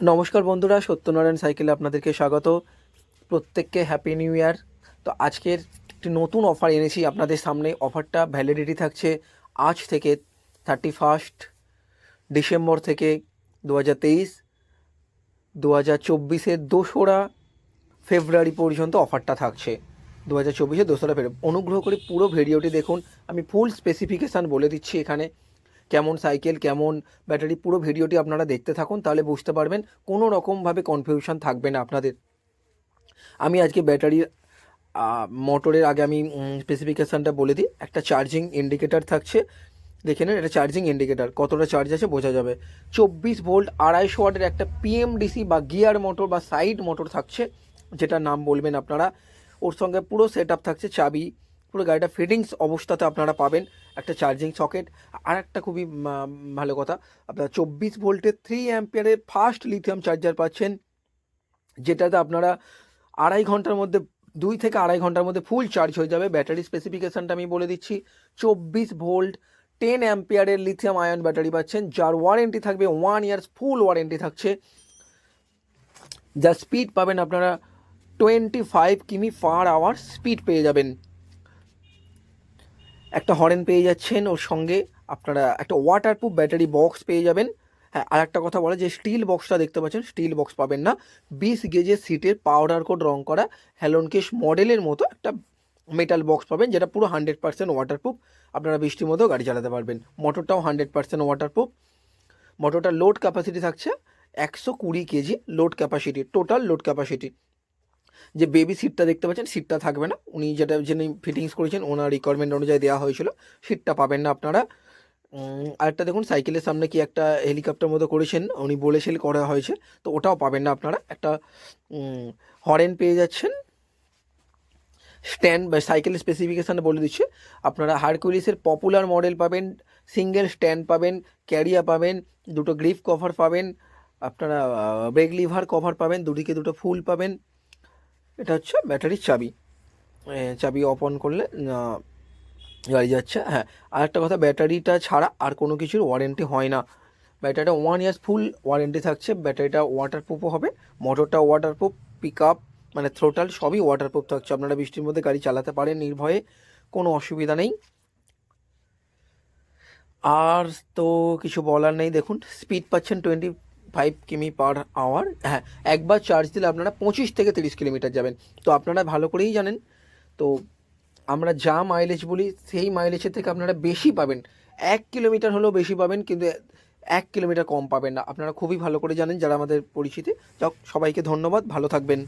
নমস্কার বন্ধুরা, সত্যনারায়ণ সাইকেলে আপনাদেরকে স্বাগত। প্রত্যেককে হ্যাপি নিউ ইয়ার তো আজকের একটি নতুন অফার এনেছি আপনাদের সামনে। অফারটা ভ্যালিডিটি থাকছে আজ থেকে থার্টি ফার্স্ট ডিসেম্বর থেকে দু হাজার তেইশ দু হাজার চব্বিশের দোসরা ফেব্রুয়ারি পর্যন্ত অফারটা থাকছে। দু হাজার চব্বিশের দোসরা ফেব্রুয়ারি অনুগ্রহ করে পুরো ভিডিওটি দেখুন। আমি ফুল স্পেসিফিকেশান বলে দিচ্ছি এখানে। কেমন সাইকেল, কেমন ব্যাটারি, পুরো ভিডিওটি আপনারা দেখতে থাকুন, তাহলে বুঝতে পারবেন কোনো রকমভাবে কনফিউশন থাকবে না আপনাদের। আমি আজকে ব্যাটারির মোটরের আগে আমি স্পেসিফিকেশানটা বলে দিই। একটা চার্জিং ইন্ডিকেটার থাকছে। দেখে নেন, এটা চার্জিং ইন্ডিকেটার কতটা চার্জ আছে বোঝা যাবে। চব্বিশ ভোল্ট আড়াইশো ওয়াটের একটা পিএমডিসি বা গিয়ার মোটর বা সাইড মোটর থাকছে যেটা নাম বলবেন আপনারা। ওর সঙ্গে পুরো সেট থাকছে চাবি পুরো গাড়িটা ফিটিংস অবস্থাতে আপনারা পাবেন একটা চার্জিং সকেট আর একটা খুবই ভালো কথা, আপনারা চব্বিশ ভোল্টের থ্রি অ্যাম্পিয়ারের ফাস্ট লিথিয়াম চার্জার পাচ্ছেন, যেটাতে আপনারা আড়াই ঘণ্টার মধ্যে, দুই থেকে আড়াই ঘণ্টার মধ্যে ফুল চার্জ হয়ে যাবে। ব্যাটারি স্পেসিফিকেশানটা আমি বলে দিচ্ছি, চব্বিশ ভোল্ট টেন অ্যাম্পিয়ারের লিথিয়াম আয়ন ব্যাটারি পাচ্ছেন, যার ওয়ারেন্টি থাকবে ওয়ান ইয়ার্স ফুল ওয়ারেন্টি থাকছে। যার স্পিড পাবেন আপনারা টোয়েন্টি ফাইভ কিমি পার আওয়ার স্পিড পেয়ে যাবেন। একটা হরেন পেয়ে যাচ্ছেন ওর সঙ্গে। আপনারা একটা ওয়াটারপ্রুফ ব্যাটারি বক্স পেয়ে যাবেন। হ্যাঁ আর একটা কথা বলা যে স্টিল বক্সটা দেখতে পাচ্ছেন স্টিল বক্স পাবেন না। বিশ গেজের সিটের পাউডার কোড রং করা হ্যালনকেশ মডেলের মতো একটা মেটাল বক্স পাবেন, যেটা পুরো হান্ড্রেড পার্সেন্ট ওয়াটারপ্রুফ আপনারা বৃষ্টির মধ্যেও গাড়ি চালাতে পারবেন। মোটরটাও হান্ড্রেড পার্সেন্ট ওয়াটারপ্রুফ মোটরটার লোড ক্যাপাসিটি থাকছে একশো কুড়ি KG load capacity total load capacity যে বেবি সিটটা দেখতে পাচ্ছেন সিটটা থাকবে না। উনি যেটা, যিনি ফিটিংস করেছেন, ওনার রিকোয়ারমেন্ট অনুযায়ী দেওয়া হয়েছিল। সিটটা পাবেন না আপনারা। আরেকটা দেখুন সাইকেলের সামনে কি একটা হেলিকপ্টার মতো করেছেন, উনি বলেছিল করা হয়েছে। তো ওটাও পাবেন না আপনারা। একটা হরেন পেয়ে যাচ্ছেন। স্ট্যান্ড বা সাইকেলের স্পেসিফিকেশান বলে দিচ্ছে। আপনারা হারকুলিসের পপুলার মডেল পাবেন সিঙ্গেল স্ট্যান্ড পাবেন ক্যারিয়া পাবেন, দুটো গ্রিফ কভার পাবেন, আপনারা ব্রেক লিভার কভার পাবেন, দুদিকে দুটো ফুল পাবেন। এটা হচ্ছে ব্যাটারির চাবি। চাবি অফ অন করলে গাড়ি যাচ্ছে। হ্যাঁ আর একটা কথা, ব্যাটারিটা ছাড়া আর কোনো কিছুর ওয়ারেন্টি হয় না। ব্যাটারিটা ওয়ান ইয়ার্স ফুল ওয়ারেন্টি থাকছে। ব্যাটারিটা ওয়াটারপ্রুফও হবে। মোটরটা ওয়াটারপ্রুফ পিক আপ মানে থ্রোটাল সবই ওয়াটারপ্রুফ থাকছে। আপনারা বৃষ্টির মধ্যে গাড়ি চালাতে পারেন নির্ভয়ে, কোনো অসুবিধা নেই। আর তো কিছু বলার নেই। দেখুন স্পিড পাচ্ছেন টোয়েন্টি ফাইভ কিমি পার আওয়ার হ্যাঁ একবার চার্জ দিলে আপনারা পঁচিশ থেকে তিরিশ কিলোমিটার যাবেন। তো আপনারা ভালো করেই জানেন। তো আমরা যা মাইলেজ বলি, সেই মাইলেজের থেকে আপনারা বেশি পাবেন। এক কিলোমিটার হলেও বেশি পাবেন, কিন্তু এক কিলোমিটার কম পাবেন না। আপনারা খুবই ভালো করে জানেন, যারা আমাদের পরিচিতি। যাক, সবাইকে ধন্যবাদ। ভালো থাকবেন।